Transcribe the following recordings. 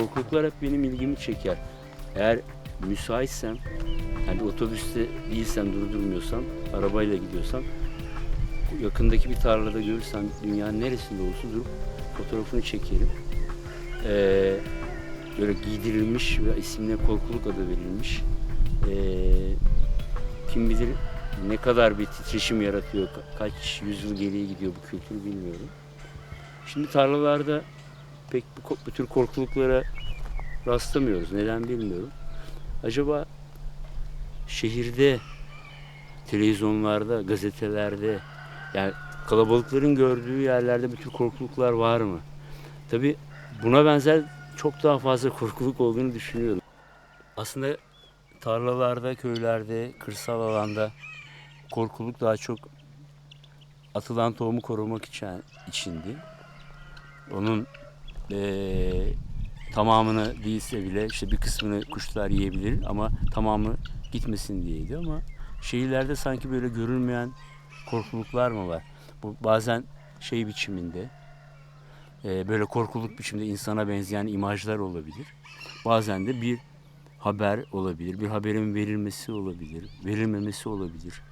korkuluklar hep benim ilgimi çeker. Eğer müsaitsem, yani otobüste değilsem, durdurmuyorsam, arabayla gidiyorsam, yakındaki bir tarlada görürsem dünyanın neresinde olsun durup fotoğrafını çekerim. Ee, böyle giydirilmiş ve isimine korkuluk adı verilmiş. Ee, kim bilir ne kadar bir titreşim yaratıyor, ka- kaç yüzyıl geriye gidiyor bu kültür bilmiyorum. Şimdi tarlalarda pek bu, bu tür korkuluklara rastlamıyoruz. Neden bilmiyorum. Acaba şehirde, televizyonlarda, gazetelerde yani kalabalıkların gördüğü yerlerde bu tür korkuluklar var mı? Tabi buna benzer çok daha fazla korkuluk olduğunu düşünüyorum. Aslında tarlalarda, köylerde, kırsal alanda korkuluk daha çok atılan tohumu korumak için içindi. Onun eee, tamamını değilse bile işte bir kısmını kuşlar yiyebilir ama tamamı gitmesin diyeydi ama şehirlerde sanki böyle görülmeyen korkuluklar mı var? Bu bazen şey biçiminde eee, böyle korkuluk biçimde insana benzeyen imajlar olabilir. Bazen de bir haber olabilir, bir haberin verilmesi olabilir, verilmemesi olabilir.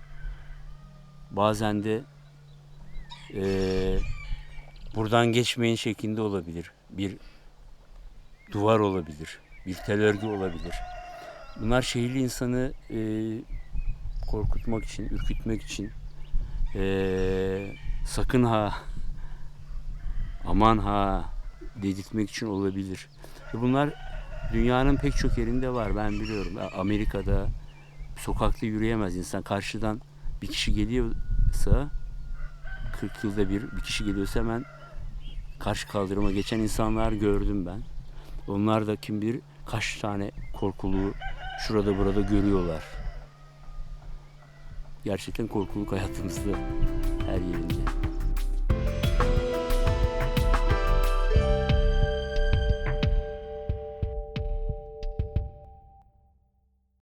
Bazen de eee, buradan geçmeyin şeklinde olabilir. Bir duvar olabilir, bir tel örgü olabilir. Bunlar şehirli insanı eee, korkutmak için, ürkütmek için eee, sakın ha, aman ha dedirtmek için olabilir. Bunlar dünyanın pek çok yerinde var ben biliyorum. Amerika'da sokakta yürüyemez insan. Karşıdan bir kişi geliyorsa 40 yılda bir bir kişi geliyorsa hemen karşı kaldırıma geçen insanlar gördüm ben. Onlar da kim bilir kaç tane korkuluğu şurada burada görüyorlar. Gerçekten korkuluk hayatımızda her yerinde.